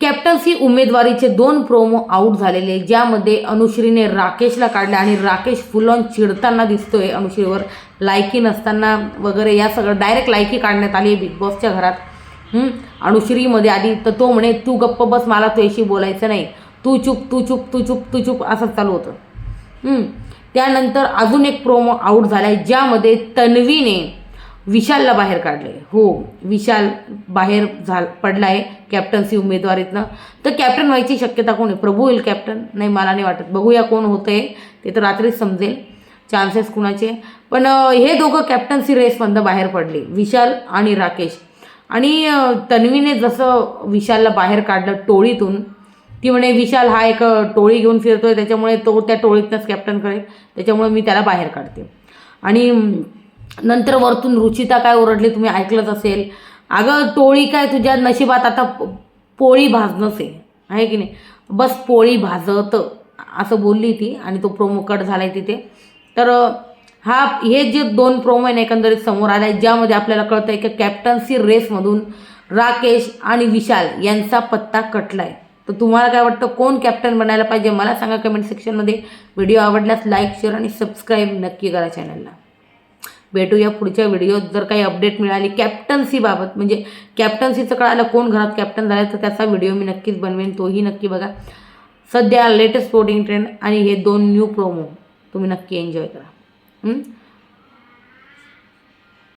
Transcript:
Captaincy उमेदवारीचे दोन promo out झालेले ज्यामध्ये अनुश्रीने राकेशला काढले आणि राकेश फुलॉन चिडताना दिसतोय अनुश्रीवर. लायकी नसताना वगैरे या सगळं डायरेक्ट लायकी काढण्यात आली आहे बिग बॉसच्या घरात. अनुश्रीमध्ये आधी तर तो म्हणे तू गप्प बस मला तुझ्याशी बोलायचं नाही. तू चुप तू चुप तू चुप तू चुप असंच चालू होतं. त्यानंतर अजून एक प्रोमो आऊट झाला आहे ज्यामध्ये तन्वीने विशालला बाहेर काढले हो विशाल बाहेर झाल पडला आहे कॅप्टन्सी उमेदवारीतनं. तर कॅप्टन व्हायची शक्यता कोण आहे? प्रभू होईल कॅप्टन नाही मला नाही वाटत. बघूया कोण होतं आहे ते तर रात्रीच समजेल. चान्सेस कुणाचे? पण हे दोघं कॅप्टन्सी रेसमधनं बाहेर पडले. विशाल आणि राकेश. आणि तन्वीने जसं विशालला बाहेर काढलं टोळीतून ती म्हणे विशाल हा एक टोळी घेऊन फिरतो आहे त्याच्यामुळे तो त्या टोळीतनंच कॅप्टन करेल. त्याच्यामुळे मी त्याला बाहेर काढते. आणि नंतर वरतून रुचिता काय ओरडली तुम्ही ऐकलंच असेल. अगं टोळी काय तुझ्या नशिबात आता पोळी भाजणंच आहे. आहे की नाही? बस पोळी भाजत असं बोलली ती आणि तो प्रोमो कट झाला आहे तिथे. तर हा हे जे दोन प्रोमो आहे ना एकंदरीत समोर आला आहे ज्यामध्ये आपल्याला कळतं आहे की कॅप्टन्सी रेसमधून राकेश आणि विशाल यांचा पत्ता कटला आहे तर तुम्हाला काय वाटतं कोण कॅप्टन बनायला पाहिजे? मला सांगा कमेंट सेक्शनमध्ये व्हिडिओ आवडल्यास लाईक शेअर आणि सबस्क्राईब नक्की करा चॅनलला भेटूया पुढच्या व्हिडिओत जर काही अपडेट मिळाली कॅप्टन्सीबाबत म्हणजे कॅप्टन्सीचं कळालं कोण घरात कॅप्टन झालं तर त्याचा व्हिडिओ मी नक्कीच बनवेन तोही नक्की बघा. सध्या लेटेस्ट स्पोर्टिंग ट्रेंड आणि हे दोन न्यू प्रोमो तुम्ही नक्की एन्जॉय करा. हं?